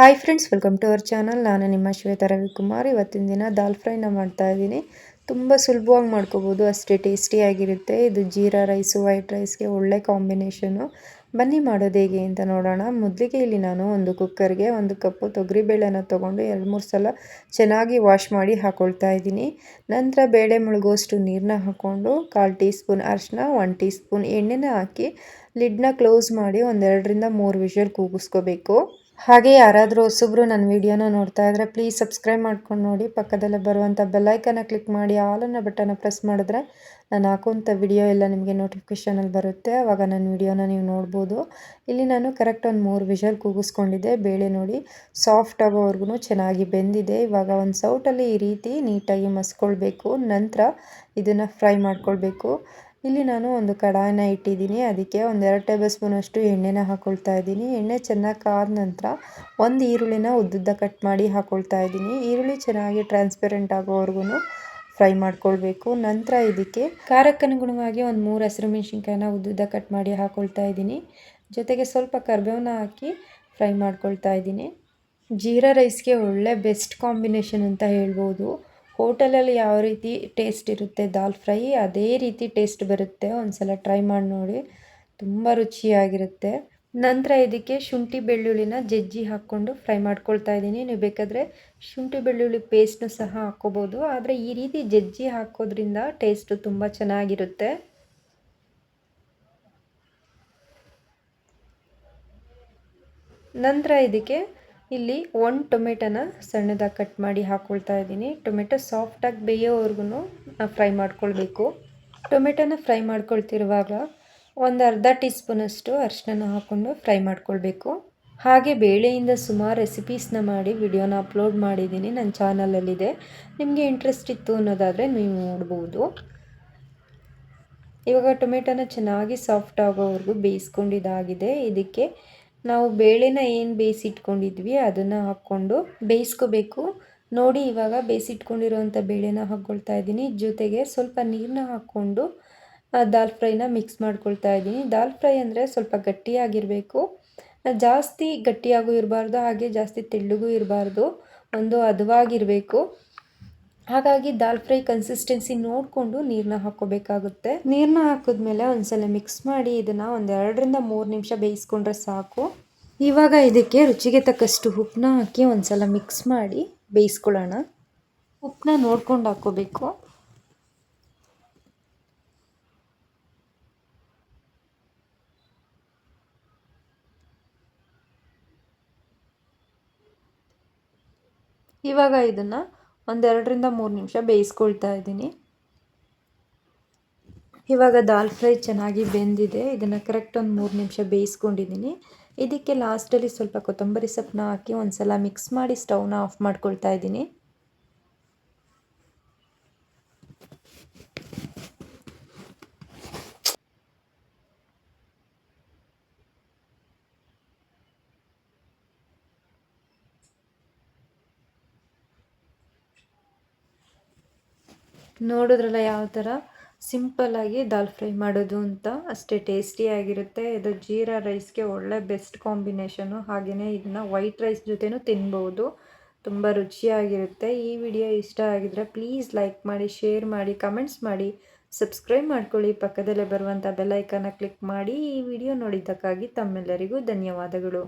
Hi friends welcome to our channel ನಾನು ನಿಮ್ಮ ಶ್ವೇತಾ ರವಿಕುಮಾರ್. ಇವತ್ತಿನ ದಿನ ದಾಲ್ ಫ್ರೈನ ಮಾಡ್ತಾ ಇದ್ದೀನಿ. ತುಂಬ ಸುಲಭವಾಗಿ ಮಾಡ್ಕೋಬೋದು. ಅಷ್ಟೇ ಟೇಸ್ಟಿಯಾಗಿರುತ್ತೆ ಇದು ಜೀರಾ ರೈಸು ವೈಟ್ ರೈಸ್ಗೆ ಒಳ್ಳೆ ಕಾಂಬಿನೇಷನು ಬನ್ನಿ ಮಾಡೋದು ಹೇಗೆ ಅಂತ ನೋಡೋಣ. ಮೊದಲಿಗೆ ಇಲ್ಲಿ ನಾನು ಒಂದು ಕುಕ್ಕರ್ಗೆ ಒಂದು ಕಪ್ಪು ತೊಗರಿಬೇಳೆನ ತೊಗೊಂಡು ಎರಡು ಮೂರು ಸಲ ಚೆನ್ನಾಗಿ ವಾಶ್ ಮಾಡಿ ಹಾಕ್ಕೊಳ್ತಾ ಇದ್ದೀನಿ. ನಂತರ ಬೇಳೆ ಮುಳುಗೋಷ್ಟು ನೀರನ್ನ ಹಾಕ್ಕೊಂಡು ಕಾಲು ಟೀ ಸ್ಪೂನ್ ಅರಿಶಿನ ಒನ್ ಟೀ ಸ್ಪೂನ್ ಎಣ್ಣೆನ ಹಾಕಿ ಲಿಡ್ನ ಕ್ಲೋಸ್ ಮಾಡಿ ಒಂದೆರಡರಿಂದ ಮೂರು ವಿಷಲ್ ಕೂಗಿಸ್ಕೋಬೇಕು. ಹಾಗೆ ಯಾರಾದರೂ ಹೊಸಬ್ರು ನನ್ನ ವಿಡಿಯೋನ ನೋಡ್ತಾ ಇದ್ದರೆ ಪ್ಲೀಸ್ ಸಬ್ಸ್ಕ್ರೈಬ್ ಮಾಡ್ಕೊಂಡು ನೋಡಿ. ಪಕ್ಕದಲ್ಲೇ ಬರುವಂಥ ಬೆಲ್ಲೈಕನ್ನ ಕ್ಲಿಕ್ ಮಾಡಿ ಆಲನ್ನ ಬಟನ್ನ ಪ್ರೆಸ್ ಮಾಡಿದ್ರೆ ನಾನು ಹಾಕುವಂಥ ವಿಡಿಯೋ ಎಲ್ಲ ನಿಮಗೆ ನೋಟಿಫಿಕೇಷನಲ್ಲಿ ಬರುತ್ತೆ. ಆವಾಗ ನನ್ನ ವಿಡಿಯೋನ ನೀವು ನೋಡ್ಬೋದು. ಇಲ್ಲಿ ನಾನು ಕರೆಕ್ಟ್ ಒಂದು ಮೂರು ವಿಷಲ್ ಕೂಗಿಸ್ಕೊಂಡಿದ್ದೆ. ಬೇಳೆ ನೋಡಿ ಸಾಫ್ಟ್ ಆಗೋವರೆಗೂ ಚೆನ್ನಾಗಿ ಬೆಂದಿದೆ. ಇವಾಗ ಒಂದು ಸೌಟಲ್ಲಿ ಈ ರೀತಿ ನೀಟಾಗಿ ಮಸ್ಕೊಳ್ಬೇಕು. ನಂತರ ಇದನ್ನು ಫ್ರೈ ಮಾಡ್ಕೊಳ್ಬೇಕು. ಇಲ್ಲಿ ನಾನು ಒಂದು ಕಡಾಯಿನ ಇಟ್ಟಿದ್ದೀನಿ. ಅದಕ್ಕೆ ಒಂದೆರಡು ಟೇಬಲ್ ಸ್ಪೂನಷ್ಟು ಎಣ್ಣೆನ ಹಾಕ್ಕೊಳ್ತಾ ಇದ್ದೀನಿ. ಎಣ್ಣೆ ಚೆನ್ನಾಗಿ ಕಾದ ನಂತರ ಒಂದು ಈರುಳ್ಳಿನ ಉದ್ದುದ್ದ ಕಟ್ ಮಾಡಿ ಹಾಕ್ಕೊಳ್ತಾ ಇದ್ದೀನಿ. ಈರುಳ್ಳಿ ಚೆನ್ನಾಗಿ ಟ್ರಾನ್ಸ್ಪೆರೆಂಟ್ ಆಗೋವರೆಗೂ ಫ್ರೈ ಮಾಡ್ಕೊಳ್ಬೇಕು. ನಂತರ ಇದಕ್ಕೆ ಖಾರಕ್ಕನುಗುಣವಾಗಿ ಒಂದು ಮೂರು ಹಸಿರು ಮೆಣಸಿನ್ಕಾಯಿನ ಉದ್ದುದ್ದ ಕಟ್ ಮಾಡಿ ಹಾಕ್ಕೊಳ್ತಾ ಇದ್ದೀನಿ. ಜೊತೆಗೆ ಸ್ವಲ್ಪ ಕರ್ಬೇವನ್ನ ಹಾಕಿ ಫ್ರೈ ಮಾಡ್ಕೊಳ್ತಾ ಇದ್ದೀನಿ. ಜೀರಾ ರೈಸ್ಗೆ ಒಳ್ಳೆ ಬೆಸ್ಟ್ ಕಾಂಬಿನೇಷನ್ ಅಂತ ಹೇಳ್ಬೋದು. ಹೋಟೆಲಲ್ಲಿ ಯಾವ ರೀತಿ ಟೇಸ್ಟ್ ಇರುತ್ತೆ, ದಾಲ್ ಫ್ರೈ ಅದೇ ರೀತಿ ಟೇಸ್ಟ್ ಬರುತ್ತೆ. ಒಂದು ಸಲ ಟ್ರೈ ಮಾಡಿ ನೋಡಿ, ತುಂಬ ರುಚಿಯಾಗಿರುತ್ತೆ. ನಂತರ ಇದಕ್ಕೆ ಶುಂಠಿ ಬೆಳ್ಳುಳ್ಳಿನ ಜಜ್ಜಿ ಹಾಕ್ಕೊಂಡು ಫ್ರೈ ಮಾಡ್ಕೊಳ್ತಾ ಇದ್ದೀನಿ. ನೀವು ಬೇಕಾದರೆ ಶುಂಠಿ ಬೆಳ್ಳುಳ್ಳಿ ಪೇಸ್ಟ್ನು ಸಹ ಹಾಕ್ಕೋಬೋದು. ಆದರೆ ಈ ರೀತಿ ಜಜ್ಜಿ ಹಾಕೋದ್ರಿಂದ ಟೇಸ್ಟು ತುಂಬ ಚೆನ್ನಾಗಿರುತ್ತೆ. ನಂತರ ಇದಕ್ಕೆ ಇಲ್ಲಿ ಒಂದು ಟೊಮೆಟೊನ ಸಣ್ಣದಾಗಿ ಕಟ್ ಮಾಡಿ ಹಾಕ್ಕೊಳ್ತಾ ಇದ್ದೀನಿ. ಟೊಮೆಟೊ ಸಾಫ್ಟಾಗಿ ಬೇಯೋವರೆಗೂ ಫ್ರೈ ಮಾಡ್ಕೊಳ್ಬೇಕು. ಟೊಮೆಟೊನ ಫ್ರೈ ಮಾಡ್ಕೊಳ್ತಿರುವಾಗ ಒಂದು ಅರ್ಧ ಟೀ ಸ್ಪೂನಷ್ಟು ಅರಿಶಿನ ಹಾಕ್ಕೊಂಡು ಫ್ರೈ ಮಾಡ್ಕೊಳ್ಬೇಕು. ಹಾಗೆ ಬೇಳೆಯಿಂದ ಸುಮಾರು ರೆಸಿಪೀಸ್ನ ಮಾಡಿ ವಿಡಿಯೋನ ಅಪ್ಲೋಡ್ ಮಾಡಿದ್ದೀನಿ. ನನ್ನ ಚಾನಲಲ್ಲಿದೆ. ನಿಮಗೆ ಇಂಟ್ರೆಸ್ಟ್ ಇತ್ತು ಅನ್ನೋದಾದರೆ ನೀವು ನೋಡ್ಬೋದು. ಇವಾಗ ಟೊಮೆಟೊನ ಚೆನ್ನಾಗಿ ಸಾಫ್ಟ್ ಆಗೋವರೆಗೂ ಬೇಯಿಸ್ಕೊಂಡಿದ್ದಾಗಿದೆ. ಇದಕ್ಕೆ ನಾವು ಬೇಳೆನ ಏನು ಬೇಯಿಸಿಟ್ಕೊಂಡಿದ್ವಿ, ಅದನ್ನು ಹಾಕ್ಕೊಂಡು ಬೇಯಿಸ್ಕೋಬೇಕು. ನೋಡಿ ಇವಾಗ ಬೇಯಿಸಿಟ್ಕೊಂಡಿರೋವಂಥ ಬೇಳೆನ ಹಾಕ್ಕೊಳ್ತಾ ಇದ್ದೀನಿ. ಜೊತೆಗೆ ಸ್ವಲ್ಪ ನೀರನ್ನ ಹಾಕ್ಕೊಂಡು ದಾಲ್ ಫ್ರೈನ ಮಿಕ್ಸ್ ಮಾಡ್ಕೊಳ್ತಾ ಇದ್ದೀನಿ. ದಾಲ್ ಫ್ರೈ ಅಂದರೆ ಸ್ವಲ್ಪ ಗಟ್ಟಿಯಾಗಿರಬೇಕು. ಜಾಸ್ತಿ ಗಟ್ಟಿಯಾಗೂ ಇರಬಾರ್ದು, ಹಾಗೆ ಜಾಸ್ತಿ ತೆಳ್ಳಗೂ ಇರಬಾರ್ದು. ಒಂದು ಹದವಾಗಿರಬೇಕು ಹಾಗಾಗಿ ದಾಲ್ ಫ್ರೈ ಕನ್ಸಿಸ್ಟೆನ್ಸಿ ನೋಡಿಕೊಂಡು ನೀರನ್ನ ಹಾಕೋಬೇಕಾಗುತ್ತೆ ನೀರನ್ನ ಹಾಕಿದ್ಮೇಲೆ ಒಂದ್ಸಲ ಮಿಕ್ಸ್ ಮಾಡಿ ಇದನ್ನು ಒಂದೆರಡರಿಂದ ಮೂರು ನಿಮಿಷ ಬೇಯಿಸ್ಕೊಂಡ್ರೆ ಸಾಕು. ಇವಾಗ ಇದಕ್ಕೆ ರುಚಿಗೆ ತಕ್ಕಷ್ಟು ಉಪ್ಪನ್ನ ಹಾಕಿ ಒಂದ್ಸಲ ಮಿಕ್ಸ್ ಮಾಡಿ ಬೇಯಿಸ್ಕೊಳ್ಳೋಣ. ಉಪ್ಪನ್ನ ನೋಡ್ಕೊಂಡು ಹಾಕೋಬೇಕು ಇವಾಗ ಇದನ್ನು ಒಂದೆರಡರಿಂದ ಮೂರು ನಿಮಿಷ ಬೇಯಿಸ್ಕೊಳ್ತಾ ಇದ್ದೀನಿ. ಇವಾಗ ದಾಲ್ ಫ್ರೈ ಚೆನ್ನಾಗಿ ಬೆಂದಿದೆ. ಇದನ್ನು ಕರೆಕ್ಟ್ ಒಂದು ಮೂರು ನಿಮಿಷ ಬೇಯಿಸ್ಕೊಂಡಿದ್ದೀನಿ. ಇದಕ್ಕೆ ಲಾಸ್ಟಲ್ಲಿ ಸ್ವಲ್ಪ ಕೊತ್ತಂಬರಿ ಸೊಪ್ಪನ್ನ ಹಾಕಿ ಒಂದು ಸಲ ಮಿಕ್ಸ್ ಮಾಡಿ ಸ್ಟವ್ನ ಆಫ್ ಮಾಡ್ಕೊಳ್ತಾ ಇದ್ದೀನಿ. ನೋಡಿದ್ರಲ್ಲ ಯಾವ ಥರ ಸಿಂಪಲ್ಲಾಗಿ ದಾಲ್ ಫ್ರೈ ಮಾಡೋದು ಅಂತ. ಅಷ್ಟೇ ಟೇಸ್ಟಿಯಾಗಿರುತ್ತೆ ಇದು ಜೀರಾ ರೈಸ್ಗೆ ಒಳ್ಳೆ ಬೆಸ್ಟ್ ಕಾಂಬಿನೇಷನು ಹಾಗೆಯೇ ಇದನ್ನ ವೈಟ್ ರೈಸ್ ಜೊತೆನೂ ತಿನ್ಬೋದು. ತುಂಬ ರುಚಿಯಾಗಿರುತ್ತೆ. ಈ ವಿಡಿಯೋ ಇಷ್ಟ ಆಗಿದ್ರೆ ಪ್ಲೀಸ್ ಲೈಕ್ ಮಾಡಿ ಶೇರ್ ಮಾಡಿ ಕಮೆಂಟ್ಸ್ ಮಾಡಿ. ಸಬ್ಸ್ಕ್ರೈಬ್ ಮಾಡ್ಕೊಳ್ಳಿ. ಪಕ್ಕದಲ್ಲೇ ಬರುವಂಥ ಬೆಲ್ಲೈಕನ್ನ ಕ್ಲಿಕ್ ಮಾಡಿ. ಈ ವಿಡಿಯೋ ನೋಡಿದ್ದಕ್ಕಾಗಿ ತಮ್ಮೆಲ್ಲರಿಗೂ ಧನ್ಯವಾದಗಳು.